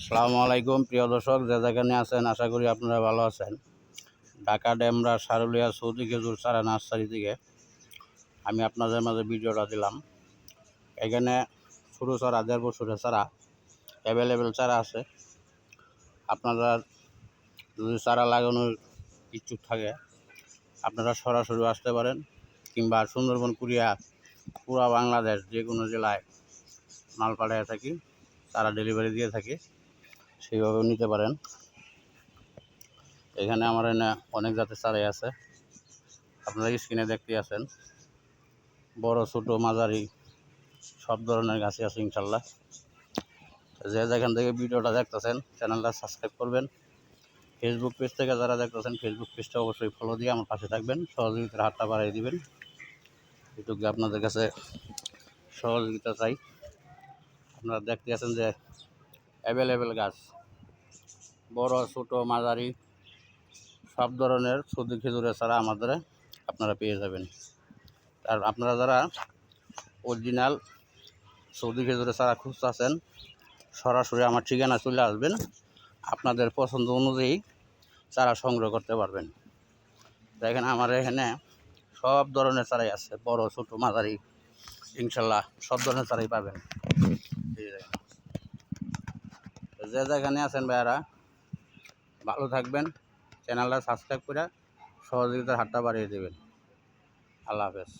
আসসালামু আলাইকুম, প্রিয় দর্শক, যে যেখানে আছেন, আশা করি আপনারা ভালো আছেন। ঢাকা ডেমরা সারুলিয়া সৌদি খেজুর চারা নার্সারি থেকে আমি আপনাদের মাঝে ভিডিওটা দিলাম। এখানে ছোটো চারা, দেড় বছরের চারা অ্যাভেলেবেল চারা আছে। আপনারা যদি চারা লাগানোর ইচ্ছুক থাকে, আপনারা সরাসরি আসতে পারেন, কিংবা সুন্দরবন, কুরিয়া, পুরা বাংলাদেশ যে কোনো জেলায় মাল পাঠায় থাকি তারা ডেলিভারি দিয়ে থাকি। সেইভাবেও নিতে পারেন। এখানে আমার এনে অনেক জাতের চারাই আছে। আপনারা স্ক্রিনে দেখতে আছেন। বড়, ছোট, মাঝারি, সব ধরনের গাছই আছে ইনশাল্লাহ। যে যেখান থেকে ভিডিওটা দেখতেছেন, চ্যানেলটা সাবস্ক্রাইব করবেন। ফেসবুক পেজ থেকে যারা দেখতেছেন ফেসবুক পেজটা অবশ্যই ফলো দিয়ে আমার পাশে থাকবেন। সহযোগিতার হাতটা বাড়িয়ে দিবেন। এটুকু আপনাদের কাছে সহযোগিতা চাই। আপনারা দেখতে আছেন যে অ্যাভেলেবেল গাছ। বড়, ছোট, মাঝারি সব ধরনের সবজি, খেজুরের ছাড়া আমাদের আপনারা পেয়ে যাবেন। আর আপনারা যারা অরিজিনাল সৌদি খেজুরের চারা খুঁজতেছেন, সরাসরি আমার ঠিকানা চলে আসবেন। আপনাদের পছন্দ অনুযায়ী চারা সংগ্রহ করতে পারবেন। দেখেন আমার এখানে সব ধরনের চারাই আছে, বড়, ছোট, মাঝারি, ইনশাল্লাহ সব ধরনের চারাই পাবেন। যে যেখানে আছেন ভাইয়ারা ভালো থাকবেন। চ্যানেলটা সাবস্ক্রাইব করে সহযোগিতার হাতটা বাড়িয়ে দেবেন। আল্লাহ হাফেজ।